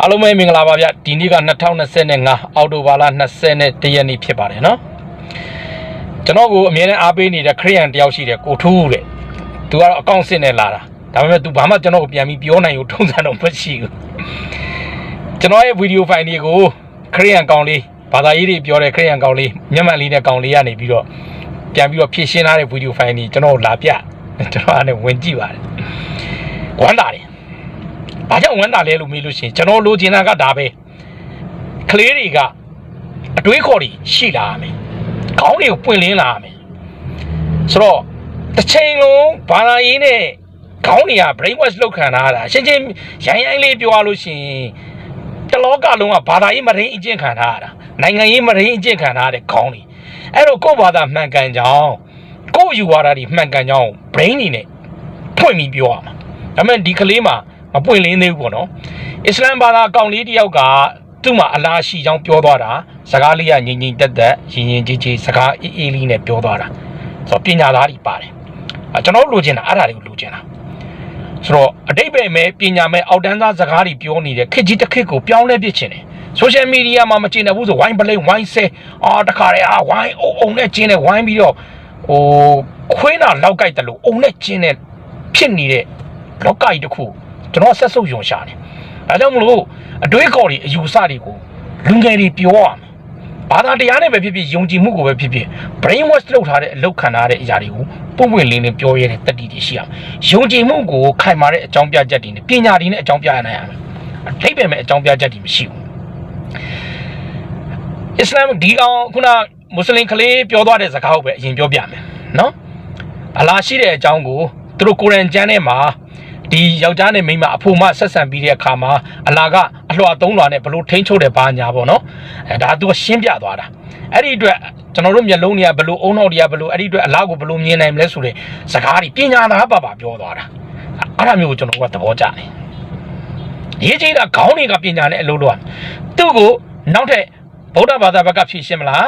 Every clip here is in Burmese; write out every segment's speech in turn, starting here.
အားလုံးပဲမင်္ဂလာပါဗျဒီနေ့က2025အောက်တိုဘာလ21ရက်နေ့ဖြစ်ပါတယ်နော်ကျွန်တော်ကိုအမြဲတမ်းအားပေးနေတဲ့ခရိယန်တယောက်ရှိတယ်ကိုထူးတဲ့သူကတော့အကောင့်စစ်နဲ့လာတာဒါပေမဲ့ तू ဘာမှကျွန်တော်ကိုပြန်ပြီးပြောနိုင်လို့ထုံးစံတော့မရှိဘူးကျွန်တော်ရဲ့ဗီဒီယိုဖိုင်တွေကိုခရိယန်ကောင်လေးဘာသာရေးတွေပြောတဲ့ခရိယန်ကောင်လေးမျက်မှန်လေးနဲ့ကောင်လေးကနေပြီးတော့ပြန်ပြီးတော့ဖြည့်ရှင်းထားတဲ့ဗီဒီယိုဖိုင်တွေကျွန်တော်ကိုလာပြ ကျွန်တော်အဲ့ဒါဝင်ကြည့်ပါတယ်ဝမ်းသာတယ်။ဘာကြောင့်ဝမ်းသာလဲလို့မေးလို့ရှိရင်ကျွန်တော်လိုချင်တာကဒါပဲ။ကလေးတွေကအတွေးခေါ်တွေရှိလာရမယ်။ခေါင်းတွေကိုပွင့်လင်းလာရမယ်။ဆိုတော့တစ်ချိန်လုံးဘာသာရေးနဲ့ခေါင်းတွေက brain wash လုပ်ခံထားတာရှင်းချင်းရိုင်းရိုင်းလေးပြောရလို့ရှိရင်တလောကလုံးကဘာသာရေးမရင်းအကျင့်ခံထားရတာနိုင်ငံရေးမရင်းအကျင့်ခံထားတဲ့ခေါင်းတွေအဲ့တော့ကိုယ့်ဘာသာမှန်ကန်ကြောင်း ကိုယ့်ယူဝါဒတွေမှန်ကန်ကြောင်း brain တွေနဲ့ဖွင့်ပြီးပြောရမှာဒါပေမဲ့ဒီကလေးမှာမပွင့်လင်းသေးဘူးပေါ့နော်အစ္စလမ်ဘာသာအကောင်လေးတစ်ယောက်ကသူ့မှာအလားရှိကြောင်းပြောသွားတာစကားလေးကငြိမ်ငြိမ်သက်သက်ရင်ရင်ကြီးကြီးစကားအေးအေးလေးနဲ့ပြောသွားတာဆိုတော့ပညာသားတွေပါတယ်အဲကျွန်တော်တို့လိုချင်တာအဲ့ဒါတွေကိုလိုချင်တာဆိုတော့အတိတ်ပဲမဲ့ပညာမဲ့အောက်တန်းသားစကားတွေပြောနေတဲ့ခက်ကြီးတစ်ခက်ကိုပြောင်းလဲပြစ်ချင်တယ်ဆိုရှယ်မီဒီယာမှာမကျင်တဲ့ဘူးဆိုဝိုင်းပလိန်ဝိုင်းဆဲအာတခါတည်းအာဝိုင်းအုံအုံနဲ့ကျင်းနဲ့ဝိုင်းပြီးတော့ ဟိုခွေးနာလောက်ကြိုက်တယ်လို့အုံနဲ့ကျင်းနဲ့ဖြစ်နေတဲ့လောကကြီးတစ်ခုကျွန်တော်ဆက်ဆုပ်ယုံရှာတယ်အဲဒါကြောင့်မလို့အတွေးခေါ်တွေအယူဆတွေကိုလူငယ်တွေပြောရမယ်ဘာသာတရားနဲ့ပဲဖြစ်ဖြစ်ယုံကြည်မှုကိုပဲဖြစ်ဖြစ် brain wash လုပ်ထားတဲ့အလုပ်ခံထားတဲ့အရာတွေကိုပုံပွင့်လင်းလင်းပြောရတဲ့တတိတွေရှိရမယ်ယုံကြည်မှုကိုခိုင်မာတဲ့အကြောင်းပြချက်တွေနဲ့ပညာတွေနဲ့အကြောင်းပြရနိုင်ရမယ်အထိပ္ပယ်မဲ့အကြောင်းပြချက်တွေမရှိဘူးအစ္စလာမ်ဒီအောင်ခုန မွတ်စလင်ကလေးပြောသွားတဲ့စကားကိုပဲအရင်ပြောပြမယ်နော်အလားရှိတဲ့အကြောင်းကိုသူတို့ကိုရန်ကျမ်းထဲမှာဒီယောက်ျားနဲ့မိန်းမအဖို့မဆက်ဆံပြီးတဲ့အခါမှာအလာကအလှော်သုံးလွှာနဲ့ဘလို့ထိန်းချုပ်တယ်ဘာညာပေါ့နော်အဲဒါသူကရှင်းပြသွားတာအဲ့ဒီအတွက်ကျွန်တော်တို့မျက်လုံးတွေကဘလို့အုံနောက်တွေကဘလို့အဲ့ဒီအတွက်အလားကိုဘလို့မြင်နိုင်မလဲဆိုတဲ့စကားတွေပညာသားပါပါပြောသွားတာအဲ့ဒါမျိုးကိုကျွန်တော်ကသဘောကျတယ်ရေးကြီးတာခေါင်းတွေကပညာနဲ့အလုပ်လုပ်ရသူ့ကိုနောက်ထပ်ဗုဒ္ဓဘာသာဘက်ကဖြည့်ရှင်းမလား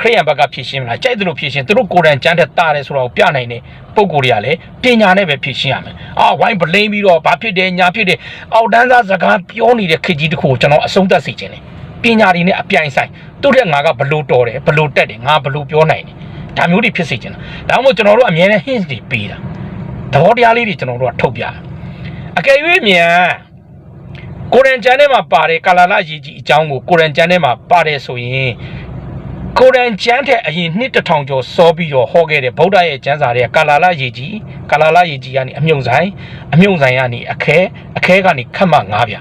ခရိယန်ဘက်ကဖြည့်ရှင်းမလားကြိုက်တယ်လို့ဖြည့်ရှင်းသူတို့ကိုယ်တိုင်ကြမ်းတဲ့တားတယ်ဆိုတော့ပြနိုင်တဲ့ပုံကိုယ်တွေကလည်းပညာနဲ့ပဲဖြည့်ရှင်းရမယ်အာဝိုင်းပလိန်ပြီးတော့ဘာဖြစ်တယ်ညာဖြစ်တယ်အောက်တန်းသားစကားပြောနေတဲ့ခေတ်ကြီးတစ်ခုကိုကျွန်တော်အဆုံးသတ်စေခြင်းတယ်ပညာတွေနဲ့အပြိုင်ဆိုင်သူ့တဲ့ငါကဘလို့တော်တယ်ဘလို့တက်တယ်ငါဘလို့ပြောနိုင်တယ်ဒါမျိုးတွေဖြစ်စေခြင်းတာဒါမှမဟုတ်ကျွန်တော်တို့အမြဲတမ်း hints တွေပေးတာသဘောတရားလေးတွေကျွန်တော်တို့ကထုတ်ပြတာအကယ်၍မြန်ကိုရန်ကျမ်းထဲမှာပါတယ်ကာလာလရည်ကြီးအကြောင်းကိုကိုရန်ကျမ်းထဲမှာပါတယ်ဆိုရင် ကိုရန်ကျမ်းထက်အရင်နှစ်တစ်ထောင်ကျော်စောပြီးတော့ဟောခဲ့တဲ့ဗုဒ္ဓရဲ့ကျမ်းစာတွေကကာလာလရည်ကြီးကာလာလရည်ကြီးကနေအမြုံဆိုင်အမြုံဆိုင်ကနေအခဲအခဲကနေခတ်မှငါးပြ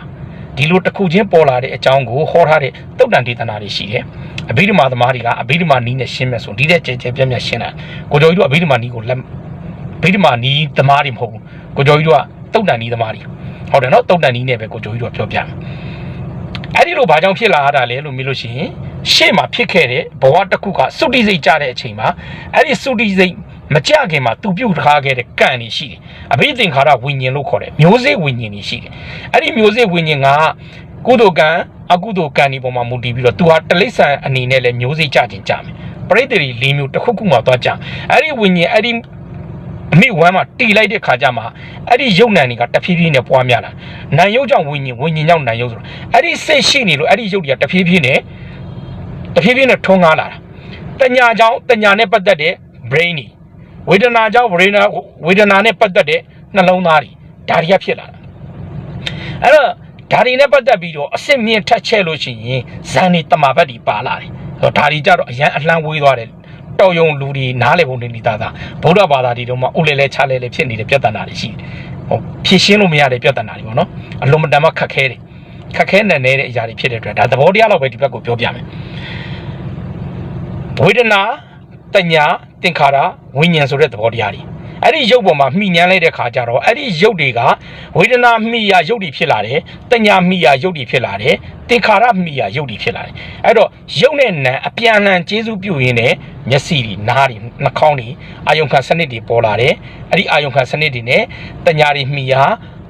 ဒီလိုတစ်ခုချင်းပေါ်လာတဲ့အကြောင်းကိုဟောထားတဲ့တုတ်တန်ဒေသနာတွေရှိတယ်အဘိဓမ္မာသမားတွေကအဘိဓမ္မာနီးနဲ့ရှင်းမဲ့ဆိုဒီတဲ့ကြဲကြဲပြန့်ပြန့်ရှင်းတာကိုကျော်ကြီးတို့အဘိဓမ္မာနီးကိုလက်အဘိဓမ္မာနီးသမားတွေမဟုတ်ဘူးကိုကျော်ကြီးတို့ကတုတ်တန်နီးသမားတွေဟုတ်တယ်နော်တုတ်တန်နီးနဲ့ပဲကိုကျော်ကြီးတို့ကပြောပြမယ်အဲ့ဒီလိုဘာကြောင့်ဖြစ်လာရတာလဲလို့မေးလို့ရှိရင် ရှေ့မှာဖြစ်ခဲ့တဲ့ဘဝတစ်ခုကစုတိစိတ်ကြတဲ့အချိန်မှာအဲ့ဒီစုတိစိတ်မကြခင်မှာသူပြုတ်ထားခဲ့တဲ့ကံတွေရှိတယ်အဘိသင်္ခါရဝိညာဉ်လို့ခေါ်တယ်မျိုးစေ့ဝိညာဉ်တွေရှိတယ်အဲ့ဒီမျိုးစေ့ဝိညာဉ်ကကုသိုလ်ကံအကုသိုလ်ကံဒီပေါ်မှာမူတည်ပြီးတော့သူဟာတလိษံအနေနဲ့လည်းမျိုးစေ့ကြခြင်းကြမယ်ပရိသေတွေ၄မျိုးတစ်ခုခုမှသွားကြအဲ့ဒီဝိညာဉ်အဲ့ဒီအမိဝမ်းမှာတီလိုက်တဲ့ခါကျမှအဲ့ဒီယုံနံတွေကတဖြည်းဖြည်းနဲ့ပွားများလာနံယုတ်ကြောင့်ဝိညာဉ်ဝိညာဉ်ကြောင့်နံယုတ်ဆိုတော့အဲ့ဒီစိတ်ရှိနေလို့အဲ့ဒီယုတ်တွေကတဖြည်းဖြည်းနဲ့ တဖြည်းဖြည်းနဲ့ထွန်းကားလာတာတညာကြောင့်တညာနဲ့ပတ်သက်တဲ့ brain တွေဝေဒနာကြောင့်ဝေဒနာဝေဒနာနဲ့ပတ်သက်တဲ့နှလုံးသားတွေဒါတွေကဖြစ်လာတာအဲ့တော့ဒါတွေနဲ့ပတ်သက်ပြီးတော့အစစ်မြင့်ထက်ချဲ့လို့ရှိရင်ဇန်နေတမာဘတ်တွေပါလာတယ်ဆိုတော့ဒါတွေကြတော့အရန်အလှမ်းဝေးသွားတယ်တော်ယုံလူတွေနားလေပုံတွေနေတာသာဗုဒ္ဓဘာသာတွေတော့မှဥလဲလဲချလဲလဲဖြစ်နေတဲ့ပြဿနာတွေရှိတယ်ဟောဖြည့်ရှင်းလို့မရတဲ့ပြဿနာတွေပေါ့နော်အလုံးမတန်မှခက်ခဲတယ် ခက်ခဲနေနေတဲ့အရာတွေဖြစ်တဲ့အတွက်ဒါသဘောတရားတော့ပဲဒီဘက်ကိုပြောပြမယ်ဝေဒနာတညာသင်္ခါရဝိညာဉ်ဆိုတဲ့သဘောတရားတွေအဲ့ဒီရုပ်ပေါ်မှာမှီညမ်းလိုက်တဲ့ခါကျတော့အဲ့ဒီရုပ်တွေကဝေဒနာမှီရရုပ်တွေဖြစ်လာတယ်တညာမှီရရုပ်တွေဖြစ်လာတယ်သင်္ခါရမှီရရုပ်တွေဖြစ်လာတယ်အဲ့တော့ရုပ်နဲ့နာမ်အပြန်အလှန်ကျေးဇူးပြုရင်းနဲ့မျက်စိတွေနားတွေနှာခေါင်းတွေအာယုံခံစနစ်တွေပေါ်လာတယ်အဲ့ဒီအာယုံခံစနစ်တွေနဲ့တညာတွေမှီရ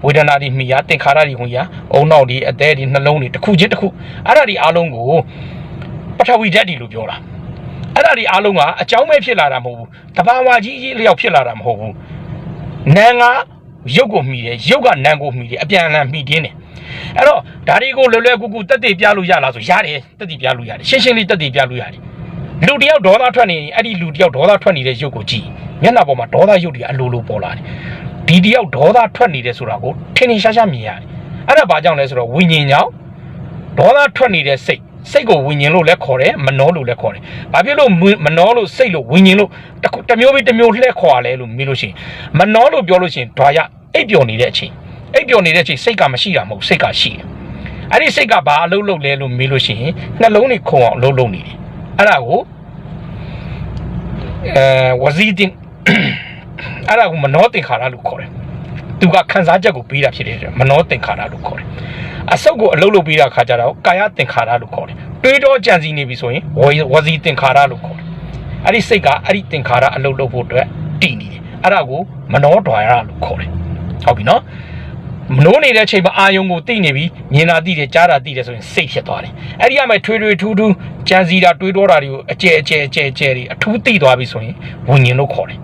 ဝေဒနာတွေမှီရသင်္ခါရတွေဝင်ရအုံနောက်တွေအသေးတွေနှလုံးတွေတစ်ခုချင်းတစ်ခုအဲ့ဒါတွေအားလုံးကိုပထဝီဓာတ်တွေလို့ပြောတာအဲ့ဒါဒီအားလုံးကအကြောင်းပဲဖြစ်လာတာမဟုတ်ဘူးတဘာဝကြီးကြီးလျောက်ဖြစ်လာတာမဟုတ်ဘူးနန်းကရုပ်ကိုမှီတယ်ရုပ်ကနန်းကိုမှီတယ်အပြန်အလှန်မှီတင်းတယ်အဲ့တော့ဒါတွေကိုလွယ်လွယ်ကူကူတက်တည်ပြလို့ရလားဆိုရတယ်တက်တည်ပြလို့ရတယ်ရှင်းရှင်းလေးတက်တည်ပြလို့ရတယ်လူတယောက်ဒေါသထွက်နေရင်အဲ့ဒီလူတယောက်ဒေါသထွက်နေတဲ့ရုပ်ကိုကြည့်မျက်နှာပေါ်မှာဒေါသရုပ်တွေအလိုလိုပေါ်လာတယ် ဒီတယောက်ဒေါသထွက်နေတယ်ဆိုတာကိုထင်ထင်ရှားရှားမြင်ရတယ်အဲ့ဒါဘာကြောင့်လဲဆိုတော့ဝိညာဉ်ကြောင့်ဒေါသထွက်နေတဲ့စိတ်စိတ်ကိုဝิญဉ်လို့လည်းခေါ်တယ်မနှောလို့လည်းခေါ်တယ်။ဘာဖြစ်လို့မနှောလို့စိတ်လို့ဝิญဉ်လို့တစ်မျိုးပြီးတစ်မျိုးလှည့်ခေါ်ရလဲလို့မေးလို့ရှိရင်မနှောလို့ပြောလို့ရှိရင်ဓာရအိပ်ပျော်နေတဲ့အချိန်အိပ်ပျော်နေတဲ့အချိန်စိတ်ကမရှိတာမဟုတ်စိတ်ကရှိတယ်။အဲ့ဒီစိတ်ကဘာအလုပ်လုပ်လဲလို့မေးလို့ရှိရင်နှလုံးတွေခုံအောင်အလုပ်လုပ်နေတယ်။အဲ့ဒါကိုအဲဝဇီတင် အဲ့ဒါကိုမနှောတင်ခါရလို့ခေါ်တယ်။သူကခံစားချက်ကိုပေးတာဖြစ်တယ်မနှောတင်ခါရလို့ခေါ်တယ်။အဆုတ်ကိုအလုပ်လုပ်ပြီးတာခါကြတော့ကာယသင်္ခါရလို့ခေါ်တယ်တွေးတော့ကြံစည်နေပြီဆိုရင်ဝစီသင်္ခါရလို့ခေါ်တယ်အဲ့ဒီစိတ်ကအဲ့ဒီသင်္ခါရအလုပ်လုပ်ဖို့အတွက်တည်နေတယ်အဲ့ဒါကိုမနောဒွါရလို့ခေါ်တယ်ဟုတ်ပြီနော်မနိုးနေတဲ့အချိန်မှာအာယုံကိုသိနေပြီမြင်တာသိတယ်ကြားတာသိတယ်ဆိုရင်စိတ်ဖြစ်သွားတယ်အဲ့ဒီကမှထွေးထွေးထူးထူးကြံစီတာတွေးတောတာတွေကိုအကျဲအကျဲအကျဲအကျဲတွေအထူးသိသွားပြီဆိုရင်ဝิญဉ်လို့ခေါ်တယ်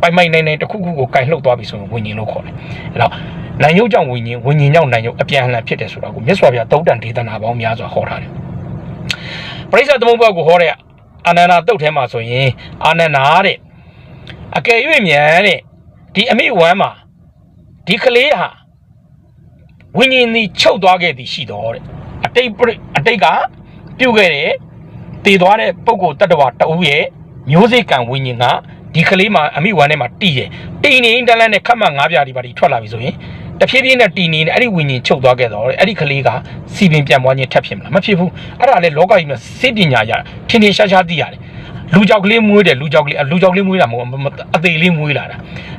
ပိုင်ပိုင်နိုင်နိုင်တစ်ခုခုကိုကင်လှုပ်သွားပြီဆိုရင်ဝิญဉ်လို့ခေါ်တယ်အဲ့တော့နိုင်ရုပ်ကြောင့်ဝิญဉ်ဝิญဉ်ကြောင့်နိုင်ရုပ်အပြန်အလှန်ဖြစ်တယ်ဆိုတာကိုမြတ်စွာဘုရားတုတ်တန်ဒေသနာပေါင်းများစွာဟောထားတယ်ပရိစ္ဆေသမုပ္ပါကိုဟောတဲ့အာနန္ဒာတုတ်ထဲမှာဆိုရင်အာနန္ဒာတဲ့အကယ်၍မြန်တဲ့ဒီအမိဝမ်းမှာဒီကလေးဟာဝိညာဉ်သည်ချုပ်သွားခဲ့သည်ရှိတော်တဲ့အတိတ်အတိတ်ကပြုတ်ခဲ့တဲ့တည်သွားတဲ့ပုဂ္ဂိုလ်တ attva တဦးရဲ့မျိုးစိတ်ကံဝိညာဉ်က ဒီကလေးမှာအမိဝမ်းထဲမှာတည်တယ်တည်နေတန်းလန်းနဲ့ခတ်မှငါးပြားဒီပါဒီထွက်လာပြီဆိုရင်တဖြည်းဖြည်းနဲ့တည်နေတယ်အဲ့ဒီဝิญဉ်ချုပ်သွားခဲ့တော့အဲ့ဒီကလေးကစီပင်ပြန်ပွားခြင်းထပ်ဖြစ်မလားမဖြစ်ဘူးအဲ့ဒါလေလောကကြီးမှာစိတ်ပညာရထင်ထင်ရှားရှားသိရတယ်လူကြောက်ကလေးမွေးတယ်လူကြောက်ကလေးလူကြောက်ကလေးမွေးတာမဟုတ်အသေးလေးမွေးလာတာ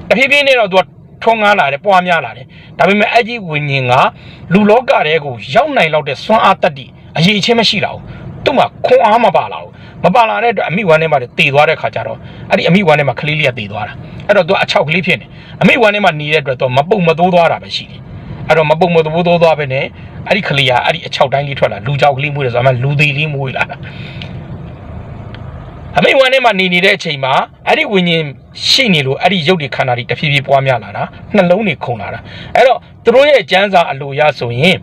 တဖြည်းဖြည်းနဲ့တော့သူကထွန်းကားလာတယ်ပွားများလာတယ်ဒါပေမဲ့အဲ့ဒီဝิญဉ်ကလူလောကတဲကိုရောက်နိုင်လောက်တဲ့စွမ်းအားတတ္တိအရေးချင်းမရှိတာဘူးသူ့မှာခွန်အားမပါလာဘူး မပါလာတဲ့အတွက်အမိဝမ်းထဲမှာတည်သွားတဲ့ခါကျတော့အဲ့ဒီအမိဝမ်းထဲမှာကလေးလေးကတည်သွားတာအဲ့တော့သူအချောက်ကလေးဖြစ်နေအမိဝမ်းထဲမှာနေတဲ့အတွက်တော့မပုတ်မသိုးသွားတာပဲရှိတယ်အဲ့တော့မပုတ်မသိုးသိုးသွားပဲနဲ့အဲ့ဒီကလေးကအဲ့ဒီအချောက်တိုင်းလေးထွက်လာလူကြောက်ကလေးမွေးတယ်ဆိုတော့လူသေးလေးမွေးလာတာအမိဝမ်းထဲမှာနေနေတဲ့အချိန်မှာအဲ့ဒီဝิญဉ်ရှိနေလို့အဲ့ဒီရုပ်တွေခန္ဓာတွေတဖြည်းဖြည်းပွားများလာတာနှလုံးတွေခုန်လာတာအဲ့တော့သူတို့ရဲ့ကျမ်းစာအလိုရဆိုရင်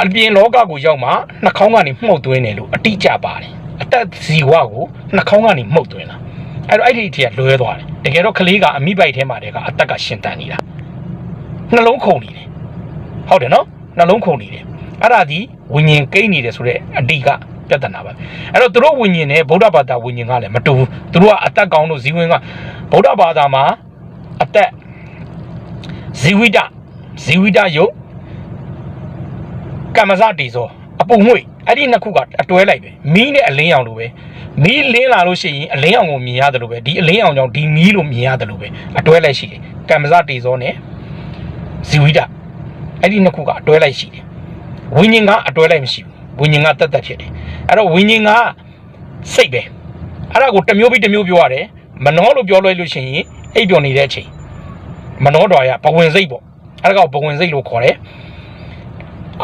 အပြင်လောကကိုရောက်မှနှာခေါင်းကနေမှုတ်သွင်းတယ်လို့အတိအကျပါတယ်အသက်ဇီဝကိုနှာခေါင်းကနေမှုတ်သွင်းတာအဲ့တော့အဲ့ဒီအထိကလွဲသွားတယ်တကယ်တော့ကလေးကအမိပိုက်ထဲမှာတည်းကအသက်ကရှင်တန်နေတာနှလုံးခုန်နေတယ်ဟုတ်တယ်နော်နှလုံးခုန်နေတယ်အဲ့ဒါဒီဝိညာဉ်ကိန်းနေတယ်ဆိုတဲ့အတိကပြဿနာပါအဲ့တော့သူတို့ဝိညာဉ်နဲ့ဗုဒ္ဓဘာသာဝိညာဉ်ကလည်းမတူဘူးသူတို့ကအသက်ကောင်းလို့ဇီဝင်ကဗုဒ္ဓဘာသာမှာအသက်ဇီဝိတဇီဝိတယုတ် ကမ္မဇတေဇောအပုံငွေအဲ့ဒီနှစ်ခုကအတွဲလိုက်ပဲမီးနဲ့အလင်းရောင်လိုပဲမီးလင်းလာလို့ရှိရင်အလင်းရောင်ကိုမြင်ရတယ်လို့ပဲဒီအလင်းရောင်ကြောင့်ဒီမီးလို့မြင်ရတယ်လို့ပဲအတွဲလိုက်ရှိတယ်ကမ္မဇတေဇောနဲ့ဇီဝိတအဲ့ဒီနှစ်ခုကအတွဲလိုက်ရှိတယ်ဝိညာဉ်ကအတွဲလိုက်မရှိဘူးဝိညာဉ်ကတက်တက်ဖြစ်တယ်အဲ့တော့ဝိညာဉ်ကစိတ်ပဲအဲ့ဒါကိုတစ်မျိုးပြီးတစ်မျိုးပြောရတယ်မနှောလို့ပြောလိုက်လို့ရှိရင်အိပ်ပျော်နေတဲ့အချိန်မနှောတော်ရဘဝင်စိတ်ပေါ့အဲ့ဒါကဘဝင်စိတ်လို့ခေါ်တယ်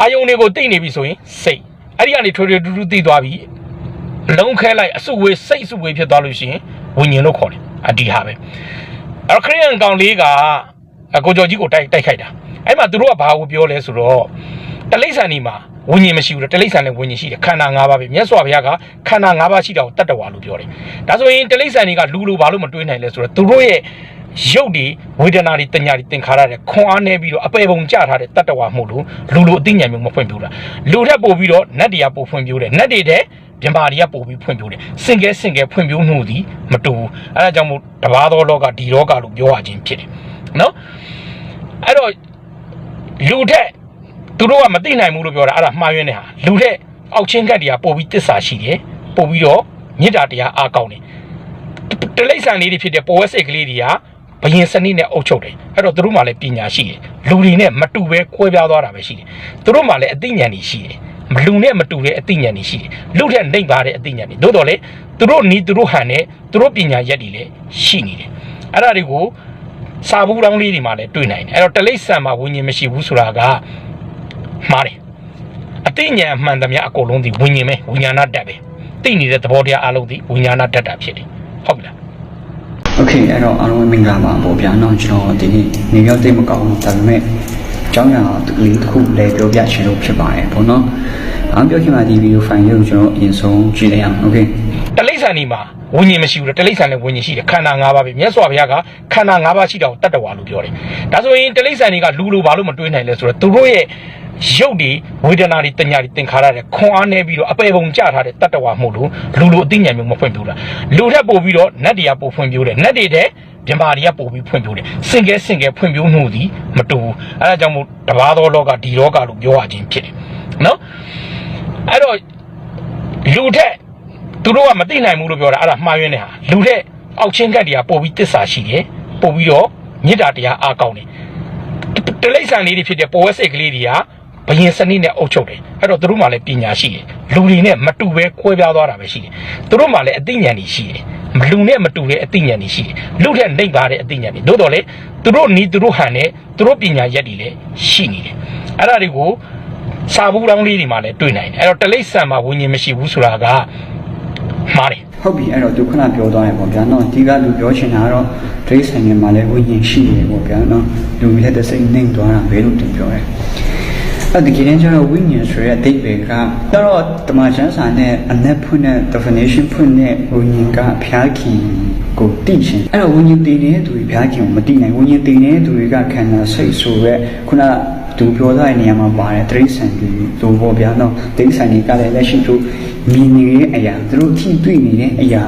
အာယုန်တွေကိုတိတ်နေပြီဆိုရင်စိတ်အဲ့ဒီကနေထွေထွေတူတူသိသွားပြီလုံးခဲလိုက်အစုဝေးစိတ်အစုဝေးဖြစ်သွားလို့ရှိရင်ဝิญဉ်လို့ခေါ်တယ်အဒီဟာပဲအဲ့ခရိယန်ကောင်လေးကအကိုကျော်ကြီးကိုတိုက်တိုက်ခိုက်တာအဲ့မှာသူတို့ကဘာကိုပြောလဲဆိုတော့တလိ္ဆန်ဒီမှာဝิญဉ်မရှိဘူးတလိ္ဆန်လည်းဝิญဉ်ရှိတယ်ခန္ဓာ၅ပါးပဲမြတ်စွာဘုရားကခန္ဓာ၅ပါးရှိတာကိုတတ္တဝါလို့ပြောတယ်ဒါဆိုရင်တလိ္ဆန်တွေကလူလိုဘာလို့မတွေးနိုင်လဲဆိုတော့သူတို့ရဲ့ ရုပ်ဒီဝေဒနာတွေတညာတွေသင်္ခါရတွေခွန်အားနေပြီးတော့အပေပုံကြထားတဲ့တတ္တဝါမှုလို့လူလိုအသိဉာဏ်မျိုးမဖွင့်ပြလားလူထက်ပို့ပြီးတော့နတ်တရားပို့ဖွင့်ပြတယ်နတ်တွေတဲ့ပြင်ပါတွေကပို့ပြီးဖွင့်ပြတယ်စင်ကဲစင်ကဲဖွင့်ပြမှုသည်မတူဘူးအဲဒါကြောင့်မို့တဘာသောလောကဒီလောကလို့ပြောရခြင်းဖြစ်တယ်နော်အဲ့တော့လူထက်သူတို့ကမသိနိုင်ဘူးလို့ပြောတာအဲ့ဒါမှားယွင်းတဲ့ဟာလူထက်အောက်ချင်းကတ်တရားပို့ပြီးတစ္ဆာရှိတယ်ပို့ပြီးတော့မေတ္တာတရားအားကောင်းတယ်တလိ္ဆန်လေးတွေဖြစ်တဲ့ပေါ်ဝက်စိတ်ကလေးတွေက ဘယင်စနစ်နဲ့အုပ်ချုပ်တယ်အဲ့တော့သူတို့မှလည်းပညာရှိတယ်လူတွေနဲ့မတူပဲကွဲပြားသွားတာပဲရှိတယ်သူတို့မှလည်းအသိဉာဏ်တွေရှိတယ်မလူနဲ့မတူတဲ့အသိဉာဏ်တွေရှိတယ်လူထက်နှိမ့်ပါတဲ့အသိဉာဏ်တွေသို့တော်လည်းသူတို့နီးသူတို့ဟန်နဲ့သူတို့ပညာရက်တွေလည်းရှိနေတယ်အဲ့ဒါတွေကိုစာဘူးတောင်းလေးတွေမှာလည်းတွေ့နိုင်တယ်အဲ့တော့တလိษံမှာဝိညာဉ်မရှိဘူးဆိုတာကမှားတယ်အသိဉာဏ်မှန်သမျှအကုန်လုံးဒီဝိညာဉ်ပဲဝိညာဏတတ်ပဲသိနေတဲ့သဘောတရားအလုံးဒီဝိညာဏတတ်တာဖြစ်တယ်ဟုတ်ပြီလား โอเคအဲ့တော့အားလုံးမင်္ဂလာပါပေါ့ဗျာเนาะကျွန်တော်ဒီနေ့နေရောက်သိမကောင်းဘူးဒါပေမဲ့အကြောင်းအရာလေးတစ်ခုလည်းပြောပြချင်လို့ဖြစ်ပါတယ်ပေါ့နော်အားပြောခင်မှာဒီဗီဒီယိုဖိုင်လေးကိုကျွန်တော်အရင်ဆုံးကြည့်လိုက်အောင်โอเค တလိษံဒီမှာ ဝိညာဉ်မရှိဘူးတလိษံနဲ့ဝိညာဉ်ရှိတယ်ခန္ဓာ၅ပါးပဲမြတ်စွာဘုရားကခန္ဓာ၅ပါးရှိတာကိုတတ္တဝါလို့ပြောတယ်ဒါဆိုရင်တလိษံတွေကလူလိုဘာလို့မတွေးနိုင်လဲဆိုတော့သူတို့ရဲ့ရုပ်တွေဝေဒနာတွေတညာတွေသင်္ခါရတွေခွန်အားနေပြီးတော့အပေပုံကြထားတဲ့တတ္တဝါမှုလို့လူလိုအသိဉာဏ်မျိုးမဖွင့်ပြဘူးလားလူထက်ပို့ပြီးတော့နတ်တွေကပို့ဖွင့်ပြတယ်နတ်တွေတဲ့ပြမာတွေကပို့ပြီးဖွင့်ပြတယ်စင်ကဲစင်ကဲဖွင့်ပြမှုသည်မတူဘူးအဲဒါကြောင့်မို့တဘာသောလောကဒီလောကလို့ပြောရခြင်းဖြစ်တယ်နော်အဲ့တော့လူထက် သူတို့ကမသိနိုင်ဘူးလို့ပြောတာအဲ့ဒါမှားယွင်းနေတာလူထက်အောက်ချင်းကတ်တွေကပို့ပြီးတစ္ဆာရှိတယ်ပို့ပြီးတော့မေတ္တာတရားအားကောင်းတယ်တလိษံလေးတွေဖြစ်တဲ့ပေါ်ဝက်စိတ်ကလေးတွေကဘယင်စနစ်နဲ့အုပ်ချုပ်တယ်အဲ့တော့သူတို့မှလည်းပညာရှိတယ်လူတွေနဲ့မတူပဲခွဲပြားသွားတာပဲရှိတယ်သူတို့မှလည်းအသိဉာဏ်တွေရှိတယ်လူနဲ့မတူတဲ့အသိဉာဏ်တွေရှိတယ်လူထက်နှိပ်ပါတဲ့အသိဉာဏ်တွေတို့တော့လေသူတို့နီးသူတို့ဟန်နဲ့သူတို့ပညာရက်တွေလည်းရှိနေတယ်အဲ့ဒါတွေကို စာဘူးလောင်းလေးတွေမှာလည်းတွေ့နိုင်တယ်အဲ့တော့တလိษံမှာဝิญဉ်မရှိဘူးဆိုတာက မှားတယ်ဟုတ်ပြီအဲ့တော့သူခုနပြောသွားရင်ပေါ့ဗျာနော်ဒီကလူပြောချင်တာကတော့ဒိတ်ဆိုင်မှာလည်းဝိညာဉ်ရှိတယ်ပေါ့ဗျာနော်လူကြီးလည်းတစိမ့်နှိမ့်သွားတာပဲလို့သူပြောတယ်အဲ့ဒီကိရင်ကျတော့ဝိညာဉ်ဆိုတဲ့အတိတ်ပဲကတော့တမန်ကျမ်းစာနဲ့အနက်ဖွင့်တဲ့ definition ဖွင့်တဲ့ဝိညာဉ်ကဖျားခင်ကိုတည်ရှင်အဲ့တော့ဝိညာဉ်တည်နေတဲ့သူတွေဖျားခင်ကိုမတည်နိုင်ဝိညာဉ်တည်နေတဲ့သူတွေကခန္ဓာစိတ်ဆိုရက်ခုနသူပြောတဲ့နေရာမှာပါတယ်တိရစ္ဆာန်တွေတို့ပေါ့ဗျာနော်တိရစ္ဆာန်တွေကလည်းလက်ရှိသူ မြင်နေတဲ့အရာသူတို့ထိတွေ့နေတဲ့အရာ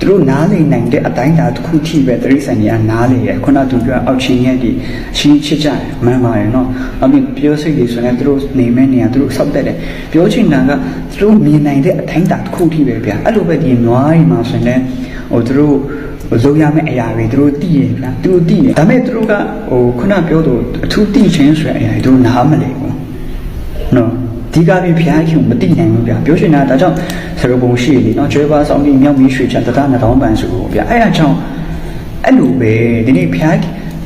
သူတို့နားလည်နိုင်တဲ့အတိုင်းအတာတစ်ခုထိပဲတရိษံတွေကနားလည်ရခုနသူပြောအောက်ချင်းရဲ့ဒီချင်းချစ်ကြတယ်မှန်ပါတယ်နော်အပြင်ပြောစိတ်တွေဆိုရင်သူတို့နေမဲ့နေရာသူတို့ဆောက်တက်တယ်ပြောချင်တာကသူတို့မြင်နိုင်တဲ့အတိုင်းအတာတစ်ခုထိပဲဗျာအဲ့လိုပဲဒီနွားရီမှာဆိုရင်လည်းဟိုသူတို့လုံးရမယ့်အရာတွေသူတို့သိရဗျာသူတို့သိတယ်ဒါပေမဲ့သူတို့ကဟိုခုနပြောသူအထူးသိချင်းဆိုတဲ့အရာတွေသူတို့နားမလည်ဘူးနော် ဒီကပြီးဖျားခင်မသိနိုင်ဘူးဗျာပြောချင်တာဒါကြောင့်ဆရပုံရှိလေနော်ကျွဲပါဆောင်ပြီးမြောက်ပြီးရွှေချတတနှစ်တောင်းပန်ဆိုဗျာအဲ့အကြောင်းအဲ့လိုပဲဒီနေ့ဖျား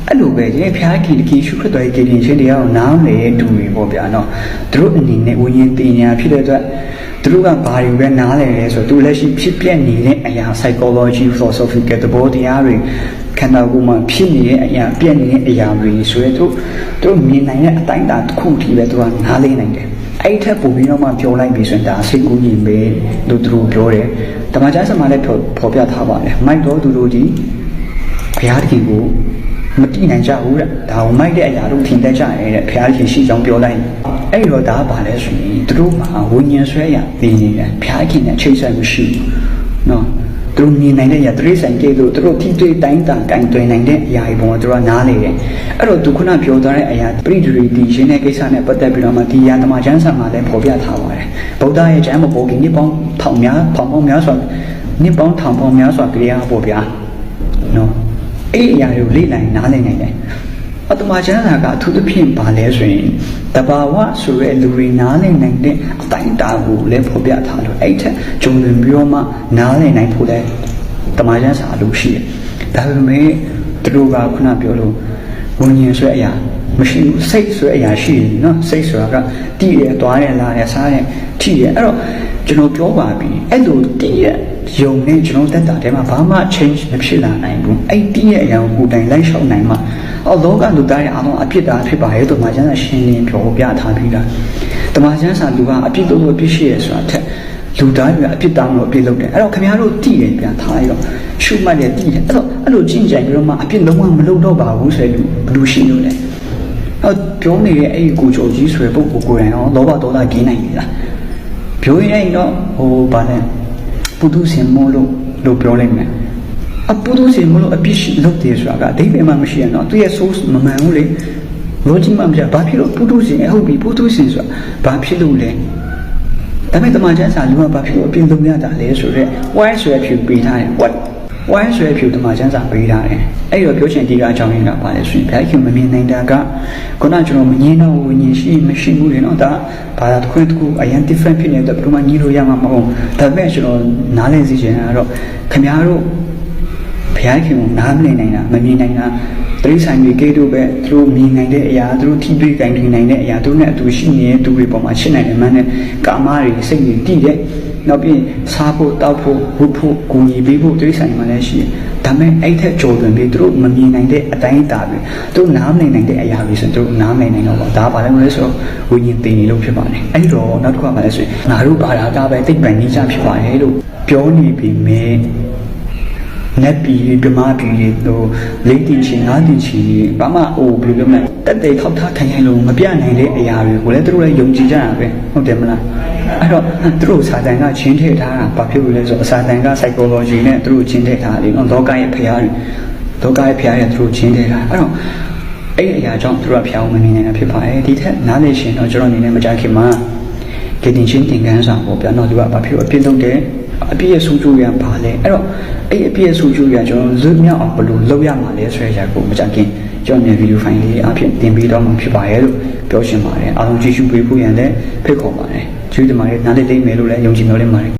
အဲ့လိုပဲဒီနေ့ဖျားခင်ဒီရှုခတ်တော်ရဲ့ကြည်ချင်းတရားကိုနားလေတူပြီပေါ့ဗျာနော်သူတို့အနေနဲ့ဝิญဉ်တင်ညာဖြစ်တဲ့အတွက်သူတို့ကဘာတွေပဲနားလဲလဲဆိုတော့သူလက်ရှိဖြစ်ပျက်နေတဲ့အရာ psychology philosophical တဘောတရားတွေခန္ဓာကိုယ်မှာဖြစ်နေတဲ့အရာပြက်နေတဲ့အရာတွေဆိုရတော့သူတို့မြင်နိုင်တဲ့အတိုင်းအတာတစ်ခုထိပဲသူကနားလေနိုင်တယ် အဲ့ထက်ပိုပြီးတော့မှပြောလိုက်ပြီဆိုရင်ဒါစိတ်ကူးရင်ပဲလို့သူတို့ပြောတယ်တမန်ကျမ်းစာမှာလည်းဖော်ပြထားပါတယ်မိုက်တော်သူတို့ဒီဘုရားသခင်ကိုမတိနိုင်ကြဘူးတဲ့ဒါကိုမိုက်တဲ့အရာတို့ထင်တတ်ကြရဲ့တဲ့ဘုရားရှင်ရှိကြောင်းပြောလိုက်အဲ့တော့ဒါကဘာလဲဆိုရင်သူတို့မှာဝိညာဉ်ဆွဲရသိနေတယ်ဘုရားခင်နဲ့ချိတ်ဆက်မရှိဘူးနော် သူတို့မြင်နိုင်တဲ့အရာတရိษံကျေလို့သူတို့ထိတွေ့တိုင်းတန်ကင်တွင်နိုင်တဲ့အရာတွေပုံကသူတို့ကနားလေတယ်အဲ့တော့သူခုနပြောထားတဲ့အရာပရိဒရီတီရှင်တဲ့ကိစ္စနဲ့ပတ်သက်ပြီးတော့မှဒီယာတမချမ်းဆံမှာလည်းဖော်ပြထားပါတယ်ဗုဒ္ဓရဲ့ကျမ်းမပေါ်ခင်နှစ်ပေါင်းထောင်များထောင်ပေါင်းများစွာနှစ်ပေါင်းထောင်ပေါင်းများစွာကြရပေါ့ဗျာနော်အဲ့ဒီအရာတွေကိုလေ့လာနားလည်နိုင်တယ်အတမချမ်းသာကအထူးသဖြင့်ပါလဲဆိုရင် တဘာဝဆိုရဲလူတွေနားလည်နိုင်တဲ့အတိုင်းအတာကိုလည်းဖော်ပြထားလို့အဲ့ထက်ဂျုံလွန်ပြီးတော့မှနားလည်နိုင်ဖို့လည်းတမချမ်းစာလို့ရှိတယ်ဒါပေမဲ့သူတို့ကခုနပြောလို့ဝิญဉ်ဆိုတဲ့အရာမရှိဘူးစိတ်ဆိုတဲ့အရာရှိတယ်နော်စိတ်ဆိုတာကတည်ရသွားရလာရစားရထိရအဲ့တော့ကျွန်တော်ပြောပါပြီအဲ့လိုတည်ရယုံနဲ့ကျွန်တော်တက်တာထဲမှာဘာမှ change မဖြစ်လာနိုင်ဘူးအဲ့တည်ရအရာကိုတိုင်လိုက်ရှောက်နိုင်မှာ အော်လောကလူသားရဲ့အားလုံးအပြစ်သားဖြစ်ပါရဲ့တို့မှာကျန်တဲ့ရှင်းလင်းပြောပြထားပြီးသားတမန်ကျမ်းစာလူကအပြစ်လို့အပြစ်ရှိရဆိုတာထက်လူသားတွေကအပြစ်တောင်းလို့အပြစ်လုပ်တယ်အဲ့တော့ခင်ဗျားတို့တည်တယ်ပြန်ထားလိုက်တော့ရှုမှတ်တယ်တည်တယ်အဲ့တော့အဲ့လိုကြင်ကြံပြီးတော့မှအပြစ်လုံးဝမလုပ်တော့ပါဘူးဆိုတဲ့လူဘယ်လိုရှိလို့လဲတော့ပြောနေတဲ့အဲ့ဒီကိုချိုကြီးဆိုတဲ့ပုဂ္ဂိုလ်ကိုယ်တိုင်တော့လောဘဒေါသဂင်းနိုင်နေတာပြောရင်တော့ဟိုဗာလဲပုထုရှင်မို့လို့လို့ပြောလိုက်မယ် အပုထုရှင်မို့လို့အပြစ်ရှိလုပ်တယ်ဆိုတာကအတိတ်ပဲမှမရှိရတော့သူရဲ့ source မမှန်ဘူးလေလောကြီးမှမပြဘာဖြစ်လို့ပုထုရှင်အဟုတ်ပြီပုထုရှင်ဆိုတာဘာဖြစ်လို့လဲဒါပေမဲ့တမန်ကျမ်းစာလူကဘာဖြစ်လို့အပြင်လုံးရတာလဲဆိုတော့ why ဆိုရဖြစ်ပေးထားတယ် what why ဆိုရဖြစ်တမန်ကျမ်းစာပေးထားတယ်အဲ့တော့ပြောချင်ဒီကအကြောင်းရင်းကပါလဲဆိုရင်ဘုရားခင်မမြင်နိုင်တာကခုနကျွန်တော်မငင်းတော့ဝิญဉ်ရှိမရှိဘူးလေနော်ဒါဘာသာတစ်ခုတစ်ခုအရင် different ဖြစ်နေတဲ့ဘယ်လိုမှညီလို့ရမှာမဟုတ်ဒါပေမဲ့ကျွန်တော်နားလည်စီချင်တာကတော့ခင်ဗျားတို့ ဘုရားခင်ကိုနားမလည်နိုင်တာမမြင်နိုင်တာတရိဆိုင်ကြီးကိတို့ပဲသူတို့မြင်နိုင်တဲ့အရာသူတို့ထိတွေ့ကြင်တွေ့နိုင်တဲ့အရာသူတို့နဲ့အတူရှိနေတဲ့သူတွေပေါ်မှာရှင်းနိုင်တယ်မှန်းနဲ့ကာမတွေစိတ်တွေတည်တဲ့နောက်ပြီးစားဖို့တောက်ဖို့ဝတ်ဖို့ကူညီပေးဖို့တိရစ္ဆာန်တွေမှလည်းရှိတယ်ဒါပေမဲ့အဲ့ထက်ကြော်တွင်ပြီးသူတို့မမြင်နိုင်တဲ့အတိုင်းအတာတွေသူတို့နားမလည်နိုင်တဲ့အရာတွေဆိုရင်သူတို့နားမလည်နိုင်တော့ပါဒါပါလဲမလဲဆိုတော့ဝိညာဉ်သိနေလို့ဖြစ်ပါတယ်အဲ့တော့နောက်တစ်ခုကမှလည်းဆိုရင်ငါတို့ဘာသာကပဲသိပ္ပံနိစ္စဖြစ်ပါတယ်လို့ပြောနေပြီမဲ့ နက်ပြည်ပြမပြည်တို့လေးတင်ချင်ငါးတင်ချင်ဘာမှဟိုဘယ်လိုပြောမလဲတက်တဲ့ထောက်ထားထိုင်ထိုင်လို့မပြနိုင်တဲ့အရာတွေကိုလည်းသူတို့လည်းယုံကြည်ကြတာပဲဟုတ်တယ်မလားအဲ့တော့သူတို့စာတန်ကချင်းထည့်ထားတာဘာဖြစ်လို့လဲဆိုတော့စာတန်က psychology နဲ့သူတို့ချင်းထည့်ထားတယ်နော်လောကရဲ့ဖရားတွေလောကရဲ့ဖရားတွေသူတို့ချင်းထည့်ထားအဲ့တော့အဲ့ဒီအရာကြောင့်သူတို့ကဖျားအောင်မနေနိုင်တာဖြစ်ပါတယ်ဒီထက်နားလေရှင်တော့ကျွန်တော်အနေနဲ့မကြခင်မှာကတင်ချင်းတင်ကန်းစာပေါ့ဗျာနော်သူကဘာဖြစ်လို့အပြည့်လုံးတယ် အပြည့်ရဲ့စူးကျူရပါလဲအဲ့တော့အဲ့အပြည့်ရဲ့စူးကျူရကျွန်တော်လွတ်မြောက်အောင်ဘယ်လိုလုပ်ရမှာလဲဆိုတဲ့အရာကိုမကြခင်ကျွန်တော်မြန်ဗီဒီယိုဖိုင်လေးအဖြစ်တင်ပြီးတော့မှဖြစ်ပါရဲ့လို့ပြောရှင်ပါတယ်အားလုံးကြည့်ရှုပေးဖို့ရန်လည်းဖိတ်ခေါ်ပါတယ်ကျေးဇူးတင်ပါတယ်နားလေးသိမယ်လို့လည်းယုံကြည်မျှော်လင့်ပါတယ်